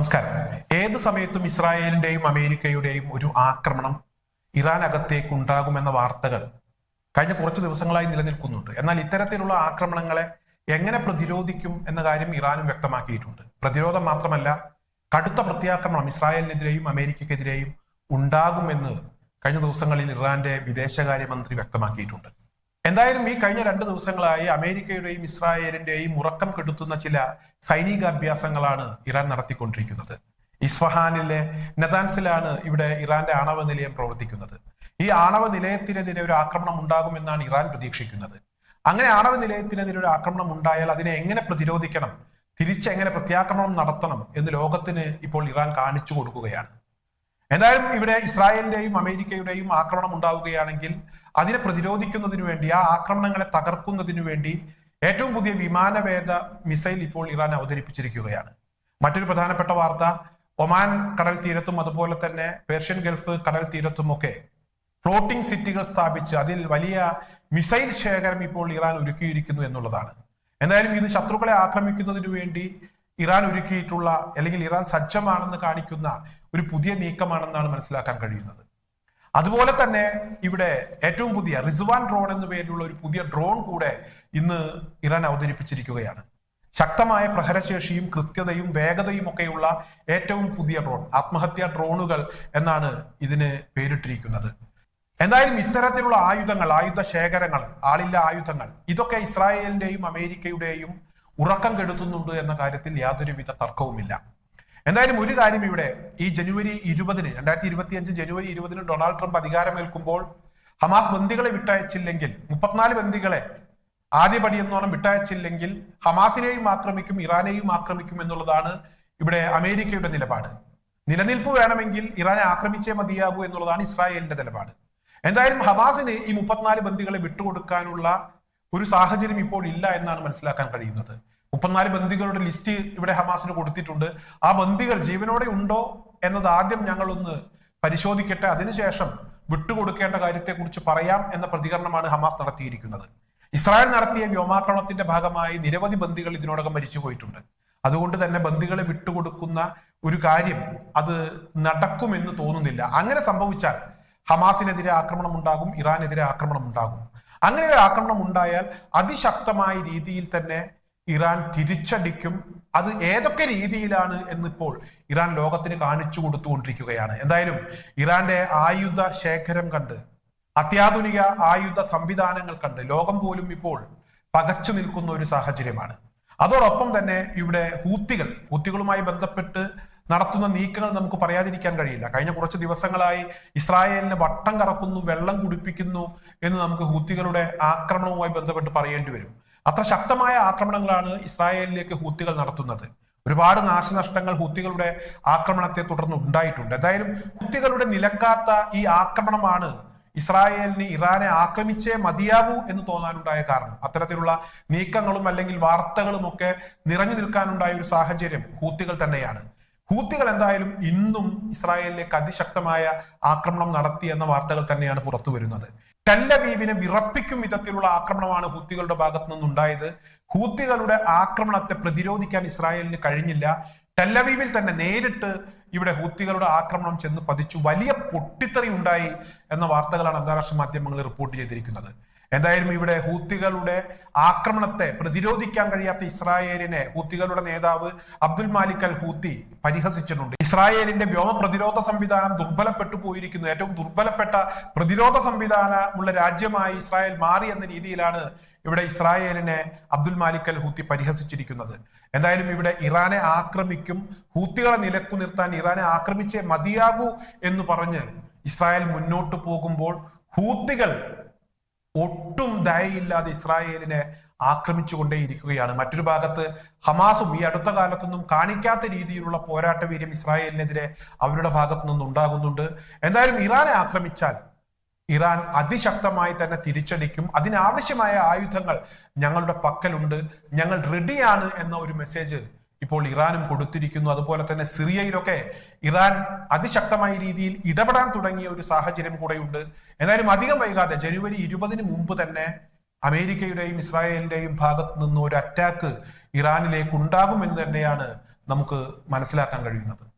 നമസ്കാരം. ഏത് സമയത്തും ഇസ്രായേലിന്റെയും അമേരിക്കയുടെയും ഒരു ആക്രമണം ഇറാൻ അകത്തേക്ക് ഉണ്ടാകുമെന്ന വാർത്തകൾ കഴിഞ്ഞ കുറച്ച് ദിവസങ്ങളായി നിലനിൽക്കുന്നുണ്ട്. എന്നാൽ ഇത്തരത്തിലുള്ള ആക്രമണങ്ങളെ എങ്ങനെ പ്രതിരോധിക്കും എന്ന കാര്യം ഇറാനും വ്യക്തമാക്കിയിട്ടുണ്ട്. പ്രതിരോധം മാത്രമല്ല കടുത്ത പ്രത്യാക്രമണം ഇസ്രായേലിനെതിരെയും അമേരിക്കക്കെതിരെയും ഉണ്ടാകുമെന്ന് കഴിഞ്ഞ ദിവസങ്ങളിൽ ഇറാന്റെ വിദേശകാര്യമന്ത്രി വ്യക്തമാക്കിയിട്ടുണ്ട്. എന്തായാലും ഈ കഴിഞ്ഞ രണ്ട് ദിവസങ്ങളായി അമേരിക്കയുടെയും ഇസ്രായേലിന്റെയും ഉറക്കം കെടുത്തുന്ന ചില സൈനികാഭ്യാസങ്ങളാണ് ഇറാൻ നടത്തിക്കൊണ്ടിരിക്കുന്നത്. ഇസ്ഫഹാനിലെ നെതാൻസിലാണ് ഇവിടെ ഇറാന്റെ ആണവ നിലയം പ്രവർത്തിക്കുന്നത്. ഈ ആണവ നിലയത്തിനെതിരെ ഒരു ആക്രമണം ഉണ്ടാകുമെന്നാണ് ഇറാൻ പ്രതീക്ഷിക്കുന്നത്. അങ്ങനെ ആണവ നിലയത്തിനെതിരെ ഒരു ആക്രമണം ഉണ്ടായാൽ അതിനെ എങ്ങനെ പ്രതിരോധിക്കണം? തിരിച്ചെങ്ങനെ പ്രത്യാക്രമണം നടത്തണം എന്ന് ലോകത്തിന് ഇപ്പോൾ ഇറാൻ കാണിച്ചു കൊടുക്കുകയാണ്. എന്തായാലും ഇവിടെ ഇസ്രായേലിന്റെയും അമേരിക്കയുടെയും ആക്രമണം ഉണ്ടാവുകയാണെങ്കിൽ അതിനെ പ്രതിരോധിക്കുന്നതിനു വേണ്ടി ആ ആക്രമണങ്ങളെ തകർക്കുന്നതിനു വേണ്ടി ഏറ്റവും പുതിയ വിമാനവേദ മിസൈൽ ഇപ്പോൾ ഇറാൻ അവതരിപ്പിച്ചിരിക്കുകയാണ്. മറ്റൊരു പ്രധാനപ്പെട്ട വാർത്ത ഒമാൻ കടൽ തീരത്തും അതുപോലെ തന്നെ പേർഷ്യൻ ഗൾഫ് കടൽ തീരത്തുമൊക്കെ ഫ്ലോട്ടിംഗ് സിറ്റികൾ സ്ഥാപിച്ച് അതിൽ വലിയ മിസൈൽ ശേഖരം ഇപ്പോൾ ഇറാൻ ഒരുക്കിയിരിക്കുന്നു എന്നുള്ളതാണ്. എന്തായാലും ഇത് ശത്രുക്കളെ ആക്രമിക്കുന്നതിനു വേണ്ടി ഇറാൻ ഒരുക്കിയിട്ടുള്ള അല്ലെങ്കിൽ ഇറാൻ സജ്ജമാണെന്ന് കാണിക്കുന്ന ഒരു പുതിയ നീക്കമാണെന്നാണ് മനസ്സിലാക്കാൻ കഴിയുന്നത്. അതുപോലെ തന്നെ ഇവിടെ ഏറ്റവും പുതിയ റിസ്വാൻ ഡ്രോൺ എന്ന പേരിലുള്ള ഒരു പുതിയ ഡ്രോൺ കൂടെ ഇന്ന് ഇറാൻ അവതരിപ്പിച്ചിരിക്കുകയാണ്. ശക്തമായ പ്രഹരശേഷിയും കൃത്യതയും വേഗതയും ഒക്കെയുള്ള ഏറ്റവും പുതിയ ഡ്രോൺ ആത്മഹത്യാ ഡ്രോണുകൾ എന്നാണ് ഇതിന് പേരിട്ടിരിക്കുന്നത്. എന്തായാലും ഇത്തരത്തിലുള്ള ആയുധങ്ങൾ ആയുധ ശേഖരങ്ങൾ ആളില്ല ആയുധങ്ങൾ ഇതൊക്കെ ഇസ്രായേലിന്റെയും അമേരിക്കയുടെയും ഉറക്കം കെടുത്തുന്നുണ്ട് എന്ന കാര്യത്തിൽ യാതൊരുവിധ തർക്കവുമില്ല. എന്തായാലും ഒരു കാര്യം ഇവിടെ ഈ ജനുവരി ഇരുപതിന് രണ്ടായിരത്തി ഇരുപത്തി അഞ്ച് ജനുവരി ഇരുപതിന് ഡൊണാൾഡ് ട്രംപ് അധികാരമേൽക്കുമ്പോൾ ഹമാസ് ബന്ദികളെ വിട്ടയച്ചില്ലെങ്കിൽ മുപ്പത്തിനാല് ബന്ദികളെ ആദ്യപടി എന്നോണം വിട്ടയച്ചില്ലെങ്കിൽ ഹമാസിനെയും ആക്രമിക്കും ഇറാനെയും ആക്രമിക്കും എന്നുള്ളതാണ് ഇവിടെ അമേരിക്കയുടെ നിലപാട്. നിലനിൽപ്പ് വേണമെങ്കിൽ ഇറാനെ ആക്രമിച്ചേ മതിയാകൂ എന്നുള്ളതാണ് ഇസ്രായേലിന്റെ നിലപാട്. എന്തായാലും ഹമാസിന് ഈ മുപ്പത്തിനാല് ബന്ദികളെ വിട്ടുകൊടുക്കാനുള്ള ഒരു സാഹചര്യം ഇപ്പോൾ ഇല്ല എന്നാണ് മനസ്സിലാക്കാൻ കഴിയുന്നത്. മുപ്പത്തിനാല് ബന്ദികളുടെ ലിസ്റ്റ് ഇവിടെ ഹമാസിന് കൊടുത്തിട്ടുണ്ട്. ആ ബന്ദികൾ ജീവനോടെ ഉണ്ടോ എന്നത് ആദ്യം ഞങ്ങളൊന്ന് പരിശോധിക്കട്ടെ. അതിനുശേഷം വിട്ടുകൊടുക്കേണ്ട കാര്യത്തെക്കുറിച്ച് പറയാം എന്ന പ്രതികരണമാണ് ഹമാസ് നടത്തിയിരിക്കുന്നത്. ഇസ്രായേൽ നടത്തിയ വ്യോമാക്രമണത്തിന്റെ ഭാഗമായി നിരവധി ബന്ദികൾ ഇതിനോടകം മരിച്ചു പോയിട്ടുണ്ട് അതുകൊണ്ട് തന്നെ ബന്ദികളെ വിട്ടുകൊടുക്കുന്ന ഒരു കാര്യം അത് നടക്കുമെന്ന് തോന്നുന്നില്ല. അങ്ങനെ സംഭവിച്ചാൽ ഹമാസിനെതിരെ ആക്രമണം ഉണ്ടാകും ഇറാനെതിരെ ആക്രമണം ഉണ്ടാകും അങ്ങനെ ഒരു ആക്രമണം ഉണ്ടായാൽ അതിശക്തമായ രീതിയിൽ തന്നെ ഇറാൻ തിരിച്ചടിക്കും. അത് ഏതൊക്കെ രീതിയിലാണ് എന്നിപ്പോൾ ഇറാൻ ലോകത്തിന് കാണിച്ചു കൊടുത്തുകൊണ്ടിരിക്കുകയാണ്. എന്തായാലും ഇറാന്റെ ആയുധ ശേഖരം കണ്ട് അത്യാധുനിക ആയുധ സംവിധാനങ്ങൾ കണ്ട് ലോകം പോലും ഇപ്പോൾ പകച്ചു നിൽക്കുന്ന ഒരു സാഹചര്യമാണ്. അതോടൊപ്പം തന്നെ ഇവിടെ ഹൂത്തികൾ ഹൂത്തികളുമായി ബന്ധപ്പെട്ട് നടത്തുന്ന നീക്കങ്ങൾ നമുക്ക് പറയാതിരിക്കാൻ കഴിയില്ല. കഴിഞ്ഞ കുറച്ച് ദിവസങ്ങളായി ഇസ്രായേലിനെ വട്ടം കറക്കുന്നു വെള്ളം കുടിപ്പിക്കുന്നു എന്ന് നമുക്ക് ഹൂത്തികളുടെ ആക്രമണവുമായി ബന്ധപ്പെട്ട് പറയേണ്ടി വരും. അത്ര ശക്തമായ ആക്രമണങ്ങളാണ് ഇസ്രായേലിലേക്ക് ഹൂത്തികൾ നടത്തുന്നത്. ഒരുപാട് നാശനഷ്ടങ്ങൾ ഹൂത്തികളുടെ ആക്രമണത്തെ തുടർന്ന് ഉണ്ടായിട്ടുണ്ട്. എന്തായാലും ഹൂത്തികളുടെ നിലക്കാത്ത ഈ ആക്രമണമാണ് ഇസ്രായേലിന് ഇറാനെ ആക്രമിച്ചേ മതിയാകൂ എന്ന് തോന്നാനുണ്ടായ കാരണം. അത്തരത്തിലുള്ള നീക്കങ്ങളും അല്ലെങ്കിൽ വാർത്തകളും ഒക്കെ നിറഞ്ഞു നിൽക്കാനുണ്ടായ ഒരു സാഹചര്യം ഹൂത്തികൾ തന്നെയാണ്. ഹൂത്തികൾ എന്തായാലും ഇന്നും ഇസ്രായേലിലേക്ക് അതിശക്തമായ ആക്രമണം നടത്തി എന്ന വാർത്തകൾ തന്നെയാണ് പുറത്തു വരുന്നത്. ടെല്ലവീവിനെ വിറപ്പിക്കും വിധത്തിലുള്ള ആക്രമണമാണ് ഹൂത്തികളുടെ ഭാഗത്തു നിന്നുണ്ടായത്. ഹൂത്തികളുടെ ആക്രമണത്തെ പ്രതിരോധിക്കാൻ ഇസ്രായേലിന് കഴിഞ്ഞില്ല. ടെല്ലവീവിൽ തന്നെ നേരിട്ട് ഇവിടെ ഹൂത്തികളുടെ ആക്രമണം ചെന്ന് പതിച്ചു. വലിയ പൊട്ടിത്തെറി ഉണ്ടായി എന്ന വാർത്തകളാണ് അന്താരാഷ്ട്ര മാധ്യമങ്ങൾ റിപ്പോർട്ട് ചെയ്തിരിക്കുന്നത്. എന്തായാലും ഇവിടെ ഹൂത്തികളുടെ ആക്രമണത്തെ പ്രതിരോധിക്കാൻ കഴിയാത്ത ഇസ്രായേലിനെ ഹൂത്തികളുടെ നേതാവ് അബ്ദുൽ മാലിക് അൽ ഹൂത്തി പരിഹസിച്ചിട്ടുണ്ട്. ഇസ്രായേലിന്റെ വ്യോമ പ്രതിരോധ സംവിധാനം ദുർബലപ്പെട്ടു പോയിരിക്കുന്നു. ഏറ്റവും ദുർബലപ്പെട്ട പ്രതിരോധ സംവിധാനമുള്ള രാജ്യമായി ഇസ്രായേൽ മാറി എന്ന രീതിയിലാണ് ഇവിടെ ഇസ്രായേലിനെ അബ്ദുൽ മാലിക് അൽ ഹൂത്തി പരിഹസിച്ചിരിക്കുന്നത്. എന്തായാലും ഇവിടെ ഇറാനെ ആക്രമിക്കും ഹൂത്തികളെ നിലക്കു നിർത്താൻ ഇറാനെ ആക്രമിച്ചേ മതിയാകൂ എന്ന് പറഞ്ഞ് ഇസ്രായേൽ മുന്നോട്ട് പോകുമ്പോൾ ഹൂത്തികൾ ഒട്ടും ദയയില്ലാതെ ഇസ്രായേലിനെ ആക്രമിച്ചുകൊണ്ടേയിരിക്കുകയാണ്. മറ്റൊരു ഭാഗത്ത് ഹമാസും ഈ അടുത്ത കാലത്തൊന്നും കാണിക്കാത്ത രീതിയിലുള്ള പോരാട്ട വീര്യം ഇസ്രായേലിനെതിരെ അവരുടെ ഭാഗത്തു നിന്നും ഉണ്ടാകുന്നുണ്ട്. എന്തായാലും ഇറാനെ ആക്രമിച്ചാൽ ഇറാൻ അതിശക്തമായി തന്നെ തിരിച്ചടിക്കും. അതിനാവശ്യമായ ആയുധങ്ങൾ ഞങ്ങളുടെ പക്കലുണ്ട്. ഞങ്ങൾ റെഡിയാണ് എന്ന ഒരു മെസ്സേജ് ഇപ്പോൾ ഇറാനും കൊടുത്തിരിക്കുന്നു. അതുപോലെ തന്നെ സിറിയയിലൊക്കെ ഇറാൻ അതിശക്തമായ രീതിയിൽ ഇടപെടാൻ തുടങ്ങിയ ഒരു സാഹചര്യം കൂടെയുണ്ട്. എന്നാലും അധികം വൈകാതെ ജനുവരി ഇരുപതിന് മുമ്പ് തന്നെ അമേരിക്കയുടെയും ഇസ്രായേലിന്റെയും ഭാഗത്ത് നിന്ന് ഒരു അറ്റാക്ക് ഇറാനിലേക്ക് ഉണ്ടാകുമെന്ന് തന്നെയാണ് നമുക്ക് മനസ്സിലാക്കാൻ കഴിയുന്നത്.